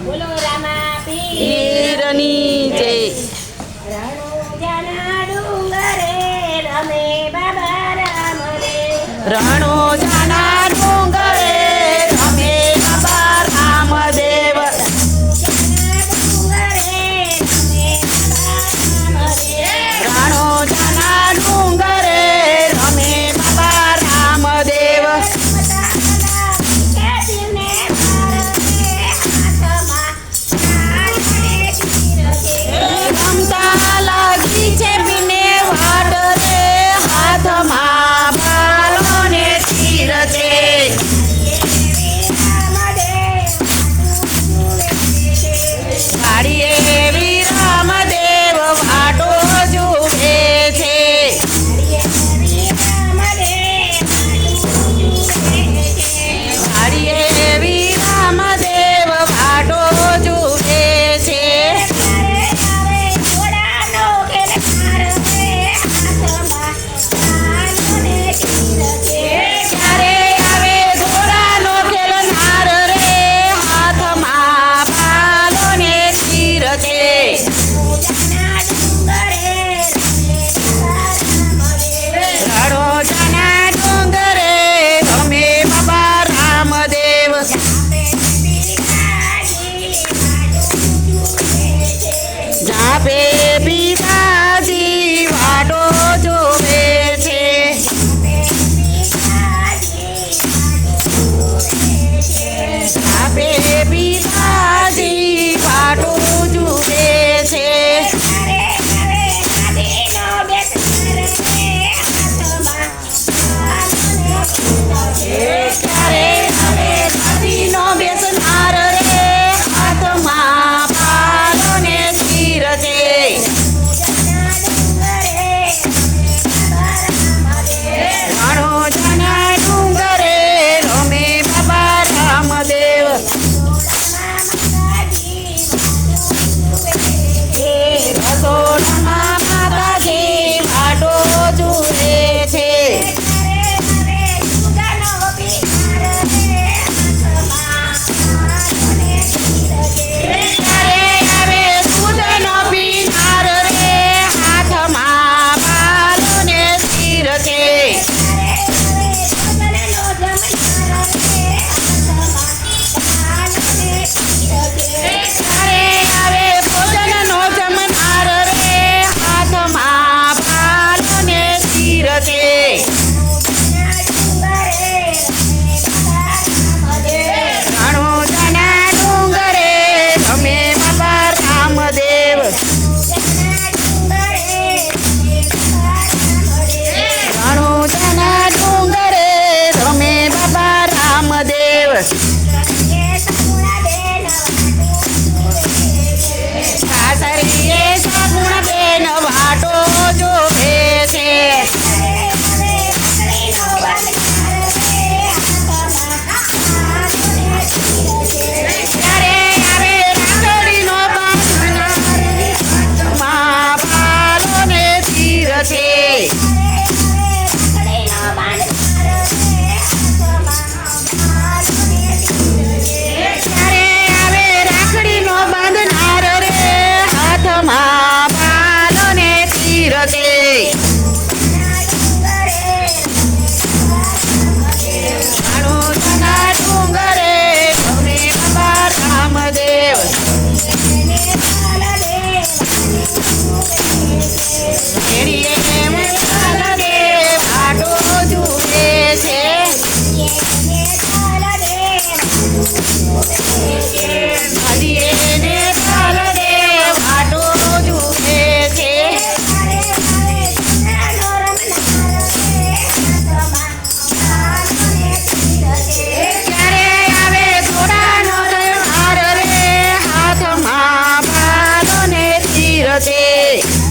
બોલો રામા પીર પીરની જય રણુજાના ડુંગરે રમે બાબા રામ રે રણો it.